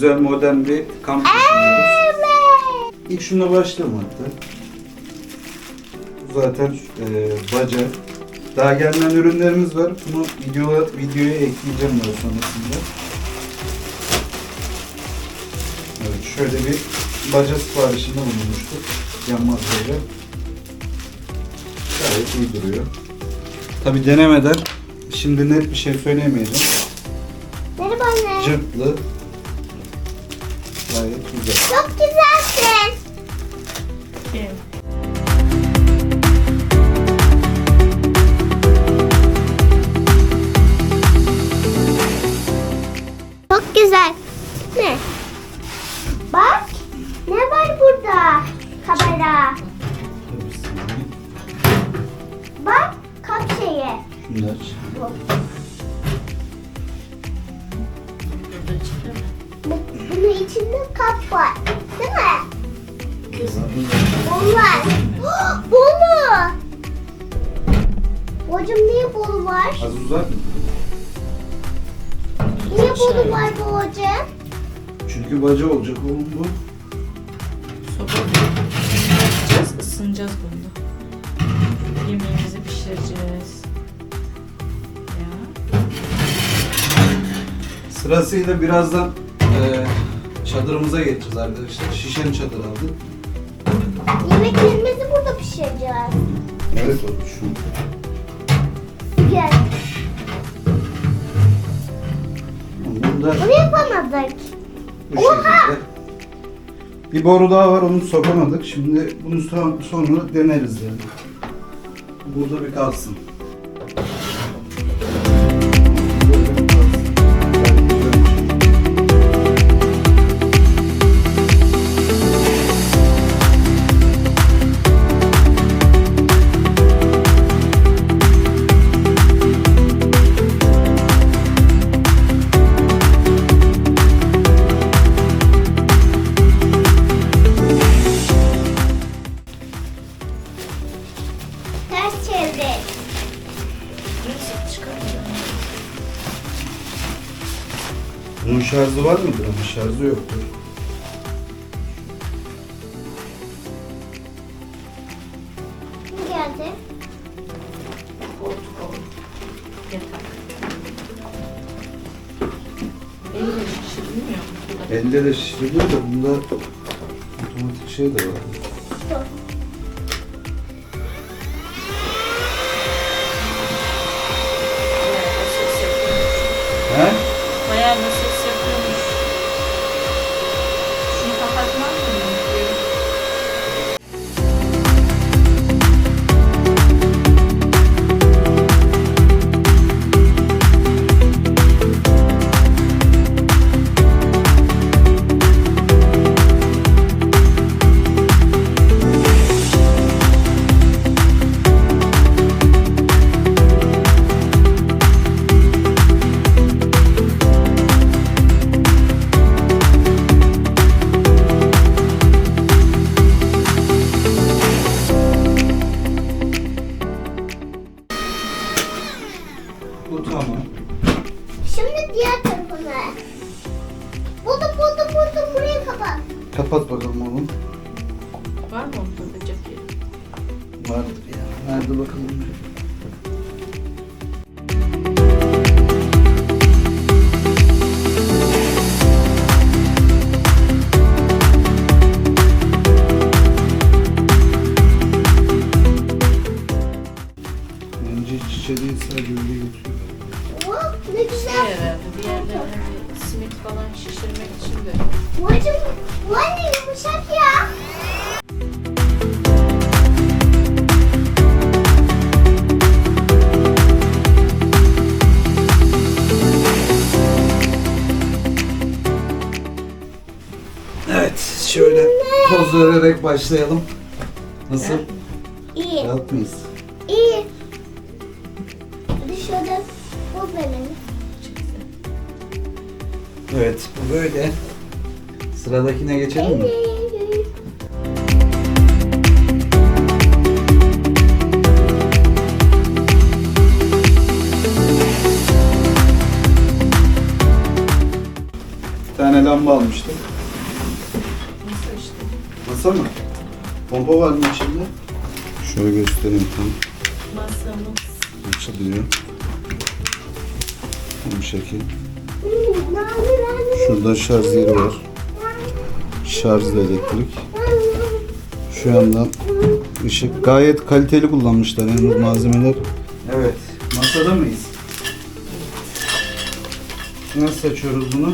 güzel modern bir kamp düşünüyoruz. İlk şuna başlayalım hatta. Bu zaten e, baca. Daha gelmeyen ürünlerimiz var. Bunu videoya, videoya ekleyeceğim daha sonrasında. Evet şöyle bir baca siparişinde bulunmuştuk. Yanmaz baca. Gayet iyi duruyor. Tabi denemeden şimdi net bir şey söyleyemeyeceğim. Merhaba anne. Cırtlı. Gayet güzel. Çok güzelsin. Çok güzel. Ne? Bak. Ne var burada? Kamera. Bak. Kap şeyi. Şunu da içinde kap var. Değil mi? Bunlar. Bolu. Hocam niye bolu var? Az uzak mı? Niye bolu var bu hocam? Çünkü baca olacak oğlum bu. Soba yapacağız, ısınacağız bunda. Yemeğimizi pişireceğiz. Ya. Sırasıyla birazdan eee çadırımıza geçeceğiz arkadaşlar. Şişen çadır aldık. Yemeklerimizi burada pişireceğiz. Evet oğlum şu. Gel. Bunu da Bunu yapamadık. bu Oha! şekilde. Bir boru daha var onu sokamadık. Şimdi bunu son- sonra deneriz yani. Burada bir kalsın. Bunun şarjı var mıdır ama şarjı yoktur. Kim geldi? Elle şişirilmiyor mu? Bu da Elde de şişiriliyor da bunda otomatik şey de var. Var mı orada bacak yeri? Vardır ya. Nerede bakalım. Poz vererek başlayalım. Nasıl? İyi. Rahat mıyız? İyi. Dışarıda bu benim. Evet bu böyle. Sıradakine geçelim mi? Bir tane lamba almıştık. Mı? Pompa var mı içinde? Şöyle göstereyim tam. Masamız. Açılıyor. Bu şekil. Şurada şarj yeri var. Şarjlı elektrik. Şu yandan ışık. Gayet kaliteli kullanmışlar yani malzemeler. Evet. Masada mıyız? Nasıl açıyoruz bunu?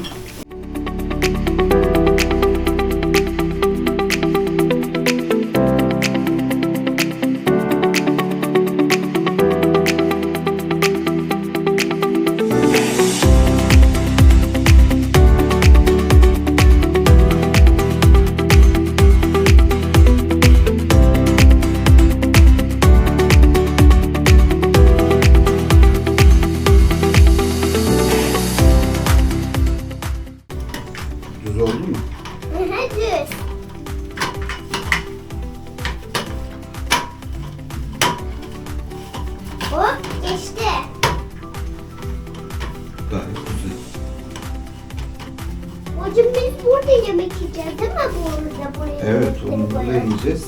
Biz burada yemek yiyeceğiz değil mi burada? Buraya Evet, onu burada koyalım. yiyeceğiz.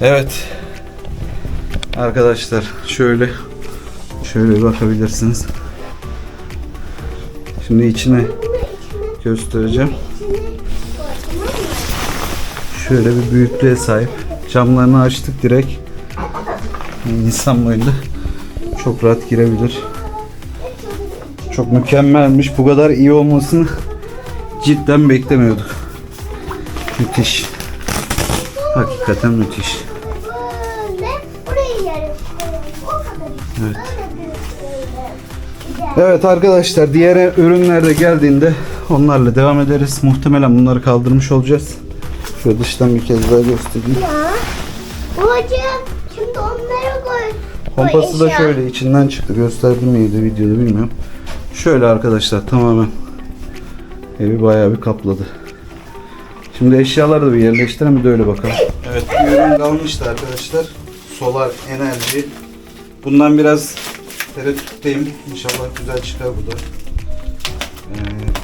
Evet. Arkadaşlar şöyle şöyle bakabilirsiniz. Şimdi içine göstereceğim. Şöyle bir büyüklüğe sahip. Camlarını açtık direkt. İnsan boyunda çok rahat girebilir. Çok mükemmelmiş. Bu kadar iyi olmasını cidden beklemiyorduk. Müthiş. Hakikaten müthiş. Evet arkadaşlar diğer ürünler de geldiğinde onlarla devam ederiz. Muhtemelen bunları kaldırmış olacağız. Şöyle dıştan bir kez daha göstereyim. Ya. Hocam şimdi onları koy. Pompası da şöyle içinden çıktı. Gösterdim miydi videoda bilmiyorum. Şöyle arkadaşlar tamamen evi bayağı bir kapladı. Şimdi eşyaları da bir yerleştirelim bir de öyle bakalım. Evet bir ürün kalmıştı arkadaşlar. Solar enerji. Bundan biraz tereddütteyim. İnşallah güzel çıkar bu da. Ee,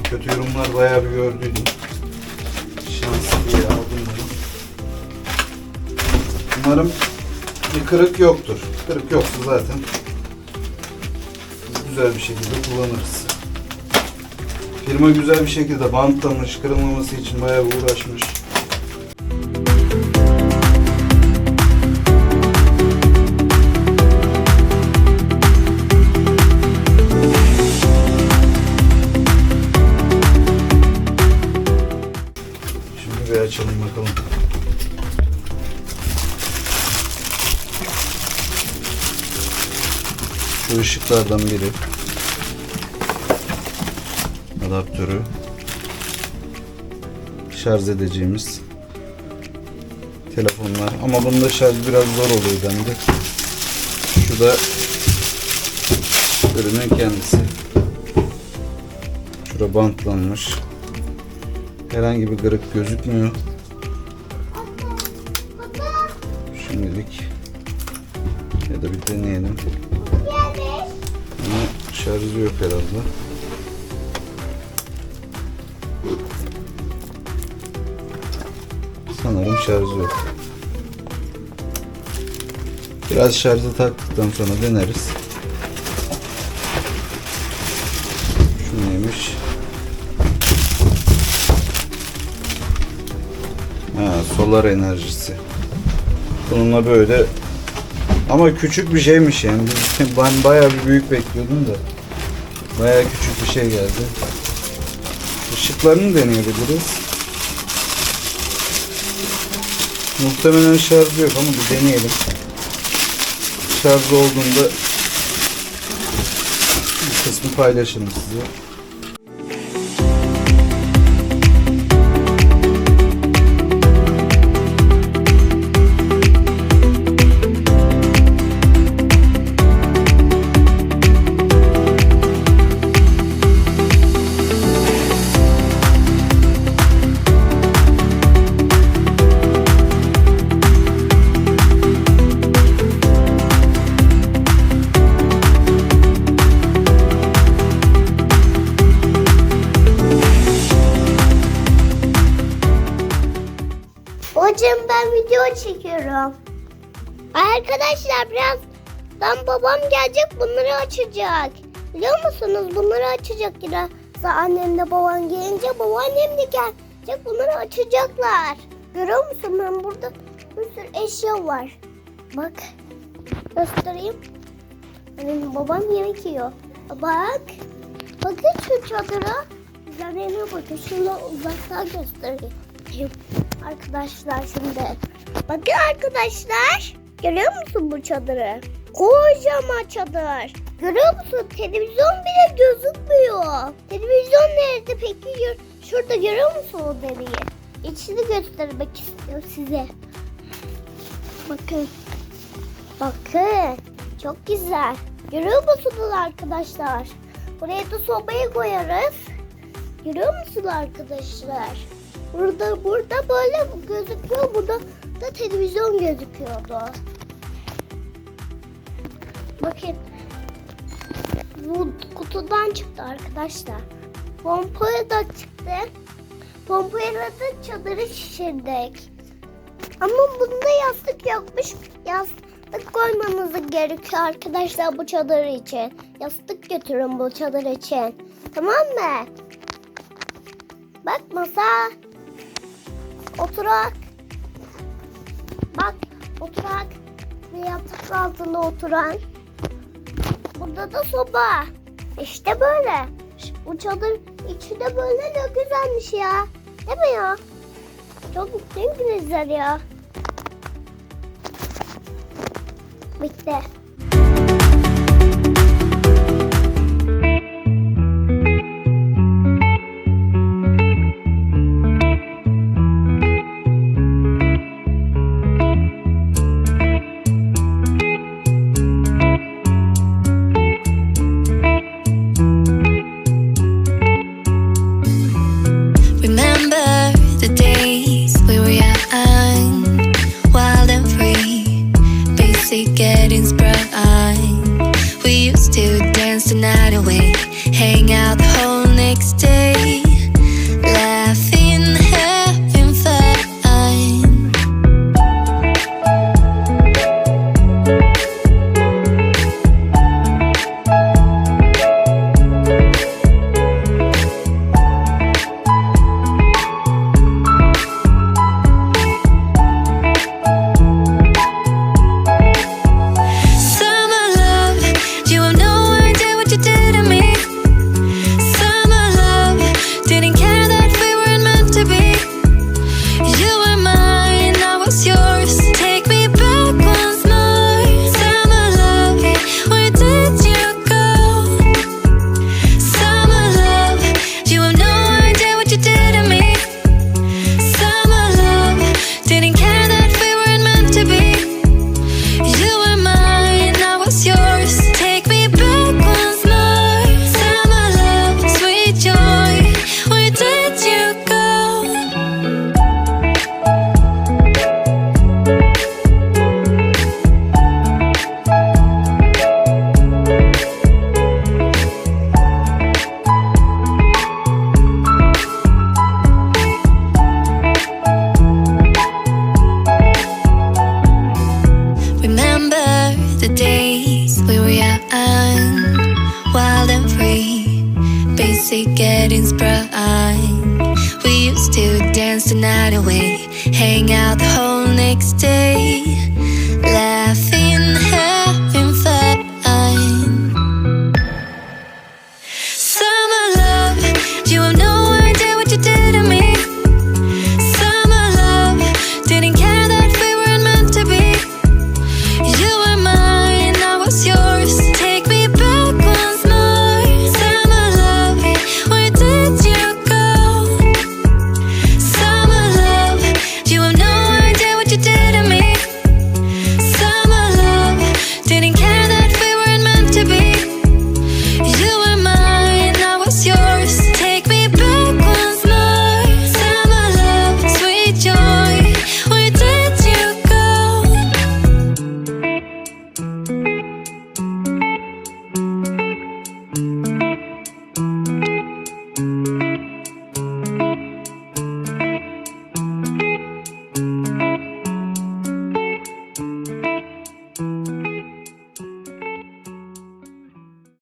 kötü yorumlar bayağı bir gördüydüm. Şanslı diye aldım bunu. Umarım bir kırık yoktur. Kırık yoksa zaten güzel bir şekilde kullanırız. Firma güzel bir şekilde bantlamış, kırılmaması için bayağı uğraşmış. Şu ışıklardan biri. Adaptörü. Şarj edeceğimiz telefonlar. Ama bunda şarj biraz zor oluyor bende. Şu da ürünün kendisi. Şura bantlanmış. Herhangi bir kırık gözükmüyor. Şimdilik ya da bir deneyelim. Şarjı yok herhalde. Sanırım şarjı yok. Biraz şarjı taktıktan sonra deneriz. Şu neymiş? Ha, solar enerjisi. Bununla böyle ama küçük bir şeymiş yani. Ben bayağı bir büyük bekliyordum da. Bayağı küçük bir şey geldi. Işıklarını deneyebiliriz. Muhtemelen şarjı yok ama bir deneyelim. Şarjı olduğunda kısmı paylaşırım size. İstiyorum. Arkadaşlar birazdan babam gelecek bunları açacak. Biliyor musunuz bunları açacak biraz. Annemle babam gelince babaannem de gelecek bunları açacaklar. Görüyor musun ben burada bir sürü eşya var. Bak göstereyim. Benim babam yemek yiyor. Bak. Bakın şu çadıra. Üzerine bakın. Şunu uzaktan göstereyim. Arkadaşlar şimdi. Bakın arkadaşlar. Görüyor musun bu çadırı? Kocaman çadır. Görüyor musun? Televizyon bile gözükmüyor. Televizyon nerede peki? Şurada görüyor musun o deriyi? İçini göstermek istiyor size. Bakın. Bakın. Çok güzel. Görüyor musunuz arkadaşlar? Buraya da sobayı koyarız. Görüyor musunuz arkadaşlar? Burada burada böyle gözüküyor. Burada da televizyon gözüküyordu. Bakın. Bu kutudan çıktı arkadaşlar. Pompaya da çıktı. Pompayla da çadırı şişirdik. Ama bunda yastık yokmuş. Yastık koymanız gerekiyor arkadaşlar bu çadır için. Yastık götürün bu çadır için. Tamam mı? Bak masa. Oturak. Oturak. Ve yatak altında oturan. Burada da soba. İşte böyle. Bu çadır içi de böyle ne güzelmiş ya. Değil mi ya? Çok ne güzel ya. Bitti.